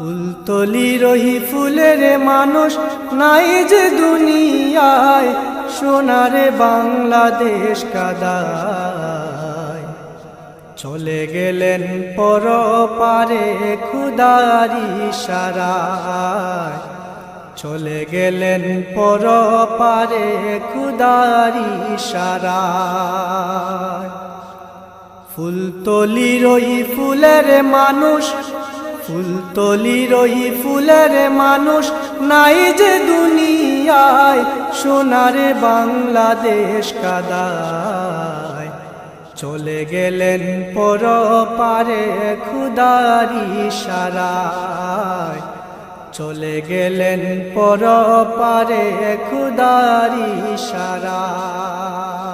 ফুলতলি রহি ফুলের মানুষ নাই যে দুনিয়ায়, সোনারে বাংলাদেশ কাদায়। চলে গেলেন পর পারে খুদারি সারায়। চলে গেলেন পর পারে খুদারি সারায়। ফুলতলি রই ফুলের মানুষ ফুলতলি রই ফুলের মানুষ, নাই যে দুনিয়ায়, সোনার বাংলাদেশ কাদায়। চলে গেলেন পর পারে খুদারি সারায় চলে গেলেন পর পারে খুদারি সারায়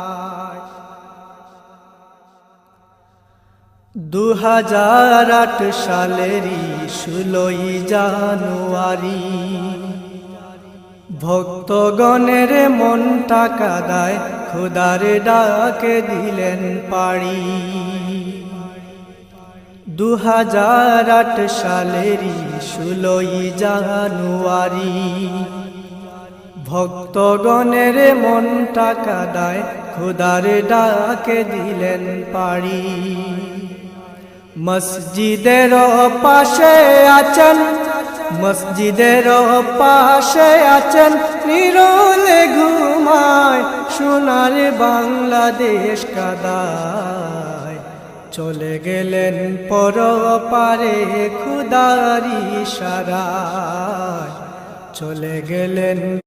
দু হাজার আট সালেরই ষোলোই জানুয়ারি। ভক্তগণের মন টাকা দায়, খুদার ডাকে দিলেন পাড়ি। দু হাজার আট সালেরই ষোলোই জানুয়ারি। ভক্তগণের মন টাকা দায়, খুদার ডাকে দিলেন পাড়ি। মসজিদের পাশে আছেন, মসজিদের পাশে আছেন, নিরলে ঘুমায় সোনার বাংলাদেশ কাদায়। চলে গেলেন পর পারে খুদারি সারায় চলে গেলেন